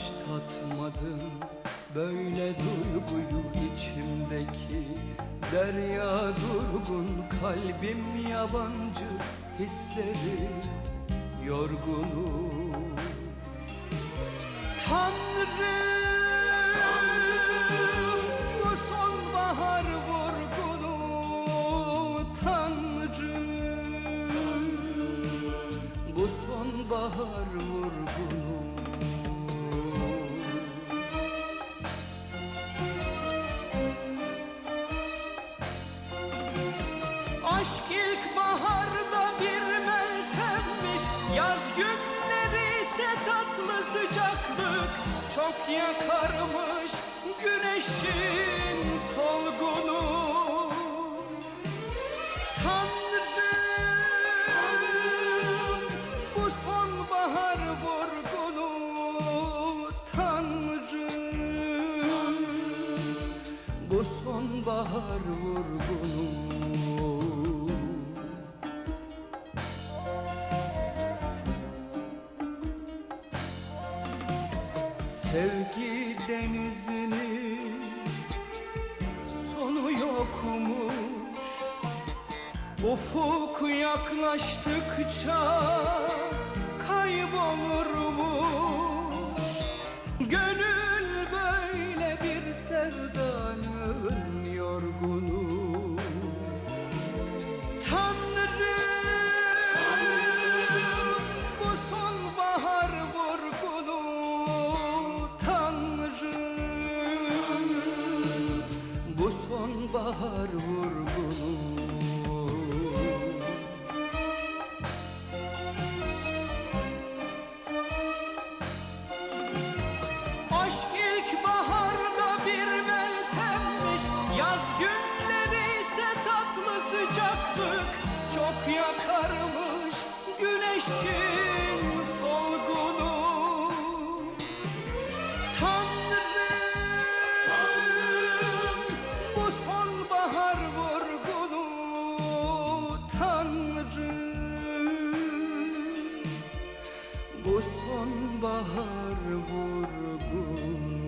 hiç tatmadım. Böyle duyguyu içimdeki Derya durgun kalbim yabancı Hisleri yorgunum Tanrım Bu sonbahar vurgunu. Tanrım Bu sonbahar vurgunu Aşk ilk baharda bir meltemmiş. Yaz günleri ise tatlı sıcaklık. Çok yakarmış güneşin solgunu. Tanrım bu sonbahar vurgunu. Tanrım bu sonbahar vurgunu Sevgi denizinin sonu yokmuş. Ufuk yaklaştıkça kaybolurmuş sonbahar vurgunu Aşk ilk baharda bir meltemmiş. Yaz günleri ise tatlı sıcaklık. Çok yakarmış güneşin bu sonbahar vurgun.